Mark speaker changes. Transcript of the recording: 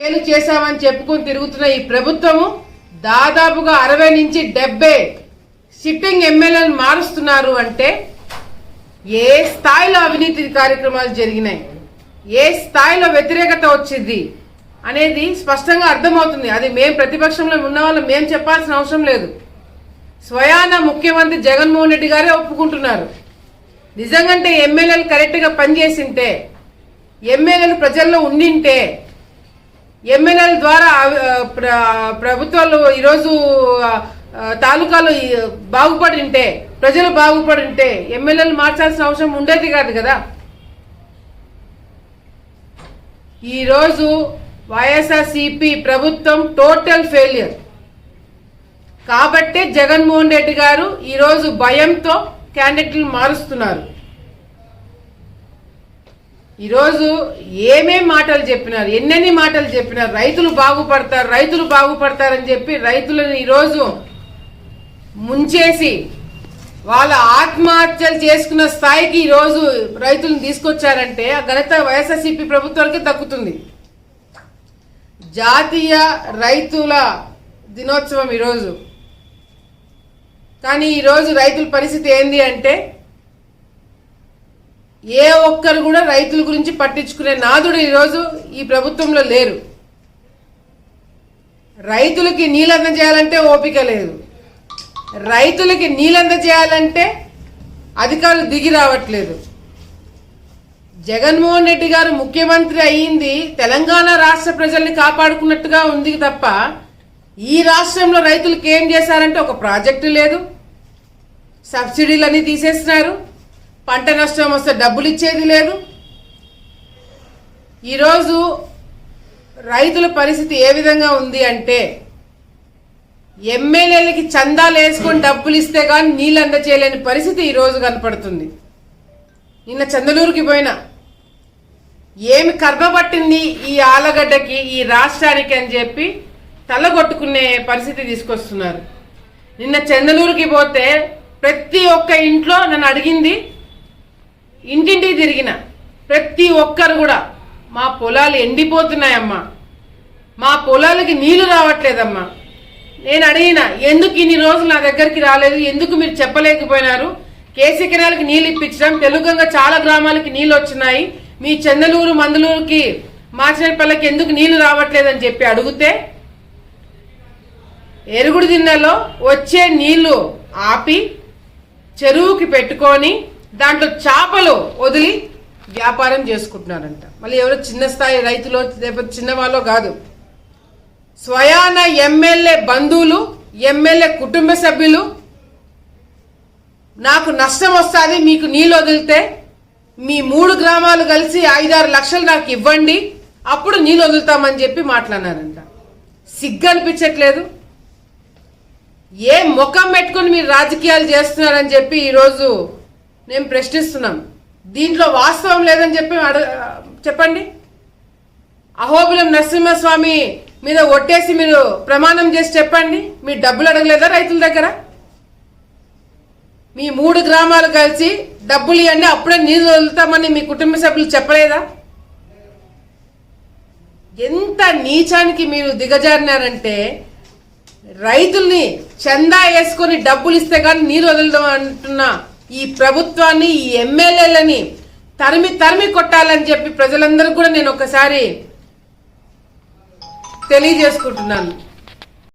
Speaker 1: మేలు చేశామని చెప్పుకొని తిరుగుతున్న ఈ ప్రభుత్వము దాదాపుగా అరవై నుంచి డెబ్బై సిట్టింగ్ ఎమ్మెల్యేలు మారుస్తున్నారు అంటే ఏ స్థాయిలో అవినీతి కార్యక్రమాలు జరిగినాయి? ఏ స్థాయిలో వ్యతిరేకత వచ్చింది? అనేది స్పష్టంగా అర్థమవుతుంది. అది మేము ప్రతిపక్షంలో ఉన్న వాళ్ళు మేము చెప్పాల్సిన అవసరం లేదు. స్వయాన ముఖ్యమంత్రి జగన్మోహన్ రెడ్డి గారే ఒప్పుకుంటున్నారు. నిజంగంటే ఎమ్మెల్యేలు కరెక్ట్గా పనిచేసింటే ఎమ్మెల్యేలు ప్రజల్లో ఉండింటే ఎమ్మెల్యేల ద్వారా ప్రభుత్వాలు ఈరోజు తాలూకాలు బాగుపడి ఉంటే ప్రజలు బాగుపడి ఉంటే ఎమ్మెల్యేలు మార్చాల్సిన అవసరం ఉండేది కాదు కదా. ఈరోజు వైఎస్ఆర్సిపి ప్రభుత్వం టోటల్ ఫెయిలియర్. కాబట్టే జగన్మోహన్ రెడ్డి గారు ఈరోజు భయంతో క్యాండిడేట్లు మారుస్తున్నారు. ఈరోజు ఏమేం మాటలు చెప్పినారు? ఎన్నెన్ని మాటలు చెప్పినారు? రైతులు బాగుపడతారు రైతులు బాగుపడతారని చెప్పి రైతులను ఈరోజు ముంచేసి వాళ్ళ ఆత్మహత్యలు చేసుకున్న స్థాయికి ఈరోజు రైతులను తీసుకొచ్చారంటే ఆ ఘనత వైఎస్ఆర్సీపీ ప్రభుత్వానికి దక్కుతుంది. జాతీయ రైతుల దినోత్సవం ఈరోజు. కానీ ఈరోజు రైతుల పరిస్థితి ఏంది అంటే ఏ ఒక్కరు కూడా రైతుల గురించి పట్టించుకునే నాదుడు ఈరోజు ఈ ప్రభుత్వంలో లేరు. రైతులకి నీళ్ళంద చేయాలంటే ఓపిక లేదు. రైతులకి నీళ్ళంద చేయాలంటే అధికారులు దిగి రావట్లేదు. జగన్మోహన్ రెడ్డి గారు ముఖ్యమంత్రి అయ్యింది తెలంగాణ రాష్ట్ర ప్రజల్ని కాపాడుకున్నట్టుగా ఉంది తప్ప ఈ రాష్ట్రంలో రైతులకి ఏం చేశారంటే ఒక ప్రాజెక్టు లేదు. సబ్సిడీలన్నీ తీసేస్తున్నారు. పంట నష్టం వస్తే డబ్బులు ఇచ్చేది లేదు. ఈరోజు రైతుల పరిస్థితి ఏ విధంగా ఉంది అంటే ఎమ్మెల్యేలకి చందాలు వేసుకొని డబ్బులు ఇస్తే కానీ నీళ్ళు అందచేయలేని పరిస్థితి ఈరోజు కనపడుతుంది. నిన్న చందలూరుకి పోయినా. ఏమి కర్మ పట్టింది ఈ ఆలగడ్డకి ఈ రాష్ట్రానికి అని చెప్పి తలగొట్టుకునే పరిస్థితి తీసుకొస్తున్నారు. నిన్న చందలూరుకి పోతే ప్రతి ఒక్క ఇంట్లో నన్ను అడిగింది ఇంటింటికి తిరిగిన ప్రతి ఒక్కరు కూడా మా పొలాలు ఎండిపోతున్నాయమ్మా. మా పొలాలకి నీళ్ళు రావట్లేదమ్మా. నేను అడిగిన ఎందుకు ఇన్ని రోజులు నా దగ్గరికి రాలేదు? ఎందుకు మీరు చెప్పలేకపోయినారు? కేసీ కెనాల్కి నీళ్ళు ఇప్పించడం తెలుగంగా చాలా గ్రామాలకి నీళ్ళు వచ్చినాయి. మీ చందలూరు మందలూరుకి మాచినపల్లకి ఎందుకు నీళ్ళు రావట్లేదని చెప్పి అడిగితే ఎరుగుడు దిన్నెలో వచ్చే నీళ్ళు ఆపి చెరువుకి పెట్టుకొని దాంట్లో చేపలు వదిలి వ్యాపారం చేసుకుంటున్నారంట. మళ్ళీ ఎవరో చిన్న స్థాయి రైతులు లేకపోతే చిన్నవాళ్ళో కాదు. స్వయాన ఎమ్మెల్యే బంధువులు ఎమ్మెల్యే కుటుంబ సభ్యులు నాకు నష్టం వస్తుంది మీకు నీళ్ళు వదిలితే మీ మూడు గ్రామాలు కలిసి ఐదారు లక్షలు నాకు ఇవ్వండి అప్పుడు నీళ్ళు వదులుతామని చెప్పి మాట్లాడినారంట. సిగ్గు అనిపించట్లేదు. ఏ ముఖం పెట్టుకొని మీరు రాజకీయాలు చేస్తున్నారని చెప్పి ఈరోజు నేను ప్రశ్నిస్తున్నాం దీంట్లో వాస్తవం లేదని చెప్పి అడ చెప్పండి. అహోబిలం నరసింహస్వామి మీద ఒట్టేసి మీరు ప్రమాణం చేసి చెప్పండి. మీ డబ్బులు అడగలేదా రైతుల దగ్గర? మీ మూడు గ్రామాలు కలిసి డబ్బులు ఇవ్వండి అప్పుడే నీళ్ళు వదులుతామని మీ కుటుంబ సభ్యులు చెప్పలేదా? ఎంత నీచానికి మీరు దిగజారినారంటే రైతుల్ని చందా వేసుకొని డబ్బులు ఇస్తే కానీ నీరు వదలడం అంటున్నా. ఈ ప్రభుత్వాన్ని ఈ ఎమ్మెల్యేలని తరిమి తరిమి కొట్టాలని చెప్పి ప్రజలందరూ కూడా నేను ఒకసారి తెలియజేసుకుంటున్నాను.